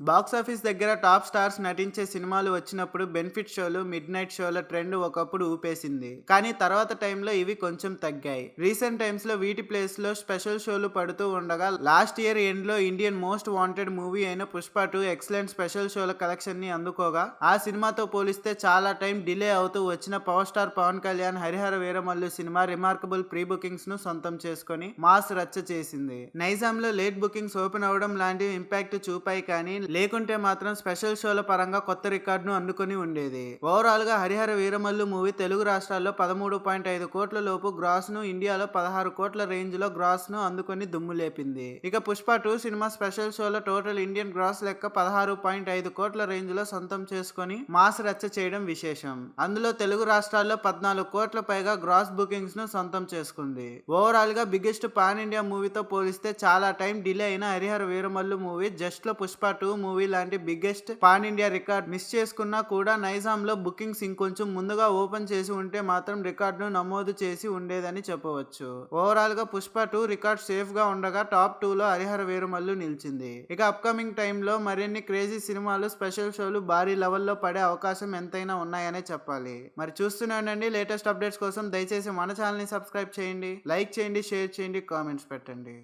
Box office దగ్గర top stars నటించే సినిమాలు వచ్చినప్పుడు బెనిఫిట్ షోలు మిడ్ నైట్ షోల ట్రెండ్ ఒకప్పుడు ఊపేసింది. కానీ తర్వాత టైంలో ఇవి కొంచెం తగ్గాయి. రీసెంట్ టైమ్స్లో వీటి ప్లేస్లో స్పెషల్ షోలు పడుతూ ఉండగా లాస్ట్ ఇయర్ ఎండ్లో ఇండియన్ మోస్ట్ వాంటెడ్ మూవీ అయిన పుష్ప టూ ఎక్సలెంట్ స్పెషల్ షోల కలెక్షన్ని అందుకోగా ఆ సినిమాతో పోలిస్తే చాలా టైం డిలే అవుతూ వచ్చిన power star Pawan Kalyan Harihara Veeramallu cinema remarkable pre బుకింగ్స్ను సొంతం చేసుకొని మాస్ రచ్చ చేసింది. నైజాంలో లేట్ బుకింగ్స్ ఓపెన్ అవడం లాంటివి ఇంపాక్ట్ చూపాయి కానీ లేకుంటే మాత్రం స్పెషల్ షోల పరంగా కొత్త రికార్డును అందుకొని ఉండేది. ఓవరాల్గా హరిహర వీరమల్లు మూవీ తెలుగు రాష్ట్రాల్లో పదమూడు పాయింట్ ఐదు కోట్ల లోపు గ్రాస్ను ఇండియాలో పదహారు కోట్ల రేంజ్లో గ్రాస్ను అందుకొని దుమ్ము లేపింది. ఇక పుష్ప టూ సినిమా స్పెషల్ షోలో టోటల్ ఇండియన్ గ్రాస్ లెక్క పదహారు పాయింట్ ఐదు కోట్ల రేంజ్లో సొంతం చేసుకొని మాస్ రచ్చ చేయడం విశేషం. అందులో తెలుగు రాష్ట్రాల్లో పద్నాలుగు కోట్ల పైగా గ్రాస్ బుకింగ్స్ను సొంతం చేసుకుంది. ఓవరాల్గా బిగ్గెస్ట్ పాన్ ఇండియా మూవీతో పోలిస్తే చాలా టైం డిలే అయిన హరిహర వీరమల్లు మూవీ జస్ట్లో పుష్ప టూ మూవీ లాంటి biggest pan India record miss చేసుకున్నా కూడా నైజాం లో బుకింగ్స్ ఇంకొంచెం ముందుగా ఓపెన్ చేసి ఉంటే మాత్రం రికార్డును నమోదు చేసి ఉండేదని చెప్పవచ్చు. ఓవరాల్గా పుష్ప టూ రికార్డ్ సేఫ్గా ఉండగా టాప్ టూ లో హరిహర వేరుమల్లు నిలిచింది. ఇక అప్కమింగ్ టైంలో మరిన్ని క్రేజీ సినిమాలు స్పెషల్ షోలు భారీ లెవెల్లో పడే అవకాశం ఎంతైనా ఉన్నాయనే చెప్పాలి. మరి చూస్తున్నానండి లేటెస్ట్ అప్డేట్స్ కోసం దయచేసి మన ఛానల్ని సబ్స్క్రైబ్ చేయండి. లైక్ చేయండి షేర్ చేయండి కామెంట్స్ పెట్టండి.